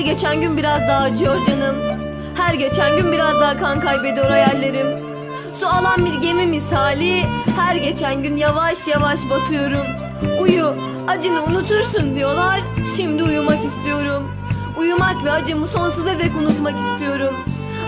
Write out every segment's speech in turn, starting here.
Her geçen gün biraz daha acıyor canım. Her geçen gün biraz daha kan kaybediyor hayallerim. Su alan bir gemi misali her geçen gün yavaş yavaş batıyorum. Uyu, acını unutursun diyorlar. Şimdi uyumak istiyorum. Uyumak ve acımı sonsuza dek unutmak istiyorum.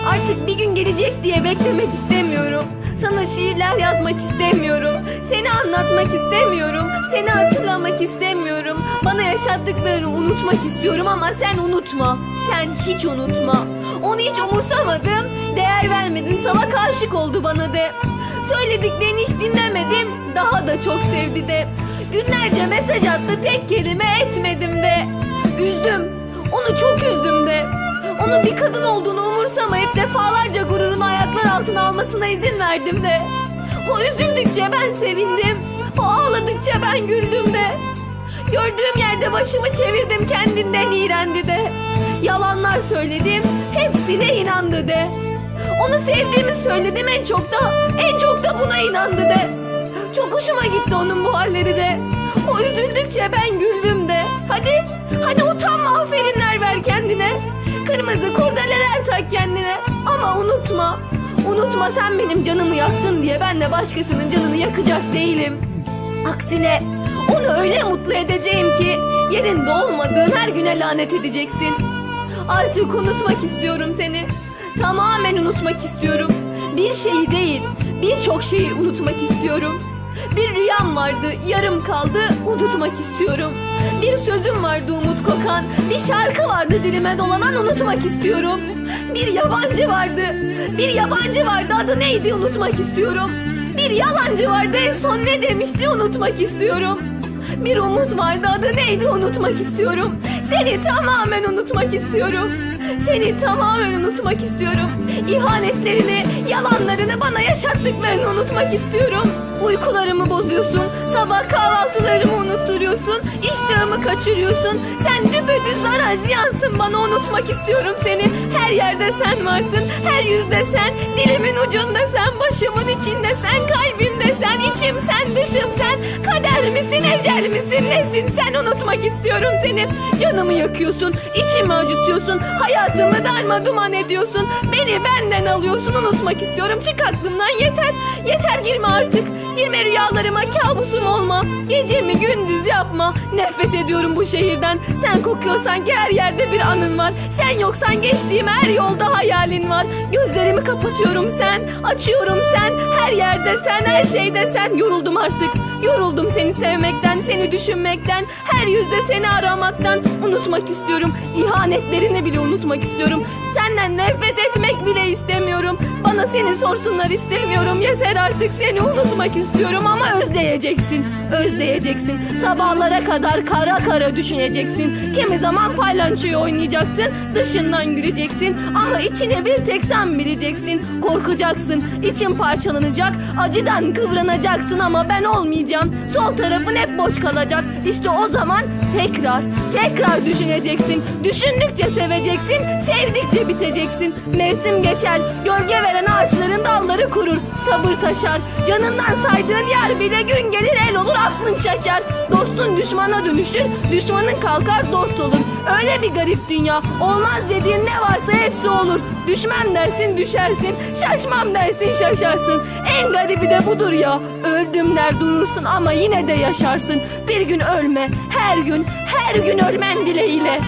Artık bir gün gelecek diye beklemek istemiyorum. Sana şiirler yazmak istemiyorum. Seni anlatmak istemiyorum. Seni hatırlamak istemiyorum. Bana yaşattıklarını unutmak istiyorum ama sen unutma. Sen hiç unutma. Onu hiç umursamadım. Değer vermedin. Salak aşık oldu bana de. Söylediklerini hiç dinlemedim. Daha da çok sevdi de. Günlerce mesaj attı tek kelime etmedim Onun bir kadın olduğunu umursamayıp defalarca gururunu ayaklar altına almasına izin verdim de. O üzüldükçe ben sevindim. O ağladıkça ben güldüm de. Gördüğüm yerde başımı çevirdim kendinden iğrendi de. Yalanlar söyledim, hepsine inandı de. Onu sevdiğimi söyledim en çok da, en çok da buna inandı de. Çok hoşuma gitti onun bu halleri de. O üzüldükçe ben güldüm de. Hadi, hadi utanma aferinler ver kendine. Kırmızı kurdeleler tak kendine. Ama unutma, unutma sen benim canımı yaktın diye ben de başkasının canını yakacak değilim. Aksine onu öyle mutlu edeceğim ki yerinde olmadığın her güne lanet edeceksin. Artık unutmak istiyorum seni. Tamamen unutmak istiyorum. Bir şeyi değil, birçok şeyi unutmak istiyorum. Bir rüyam vardı, yarım kaldı, unutmak istiyorum. Bir sözüm vardı umut kokan, bir şarkı vardı dilime dolanan unutmak istiyorum. Bir yabancı vardı, bir yabancı vardı adı neydi unutmak istiyorum. Bir yalancı vardı en son ne demişti unutmak istiyorum. Bir umut vardı adı neydi unutmak istiyorum. Seni tamamen unutmak istiyorum. Seni tamamen unutmak istiyorum. İhanetlerini, yalanlarını bana yaşattıklarını unutmak istiyorum. Uykularımı bozuyorsun, sabah kahvaltılarımı unutturuyorsun, iştahımı kaçırıyorsun. Sen düpedüz zarar ziyansın bana unutmak istiyorum seni. Her yerde sen varsın, her yüzde sen, dilimin ucunda sen, başımın içinde sen, kalbimde sen, içim sen, dışım sen. Kader misin, ecel misin, nesin sen unutmak istiyorum seni. Canımı yakıyorsun, içimi acıtıyorsun, hayatımı darma duman ediyorsun. Beni benden alıyorsun, unutmak istiyorum. Çık aklımdan yeter, yeter girme artık. Girme rüyalarıma, kabusum olma. Gecemi gündüz yapma. Nefret ediyorum bu şehirden. Sen kokuyorsan ki her yerde bir anın var. Sen yoksan geçtiğim her yolda hayalin var. Gözlerimi kapatıyorum sen, açıyorum sen. Her yerde sen, her şeyde sen. Yoruldum artık. Yoruldum seni sevmekten, seni düşünmekten, her yüzde seni aramaktan. Unutmak istiyorum. İhanetlerini bile unutmak istiyorum. Senden nefret etmek bile istemiyorum. Bana seni sorsunlar istemiyorum. Yeter artık seni unutmak istiyorum ama özleyeceksin. Özleyeceksin. Sabahlara kadar kara kara düşüneceksin. Kimi zaman paylançoyu oynayacaksın. Dışından güleceksin. Ama içine bir tek sen bileceksin. Korkacaksın. İçin parçalanacak. Acıdan kıvranacaksın ama ben olmayacağım. Sol tarafın hep boş kalacak. İşte o zaman tekrar, tekrar düşüneceksin. Düşündükçe seveceksin. Sevdikçe biteceksin. Mevsim geçer. Gölge veren ağaçların dalları kurur. Sabır taşar. Canından saydığın yer bile gün gelir el olur aklın şaşar. Dostun düşmana dönüşür. Düşmanın kalkar dost olur. Öyle bir garip dünya. Olmaz dediğin ne varsa hepsi olur. Düşmem dersin düşersin. Şaşmam dersin şaşarsın. En garibi de budur ya. Öldüm der durursun ama yine de yaşarsın. Bir gün ölme. Her gün, her gün ölmen dileğiyle.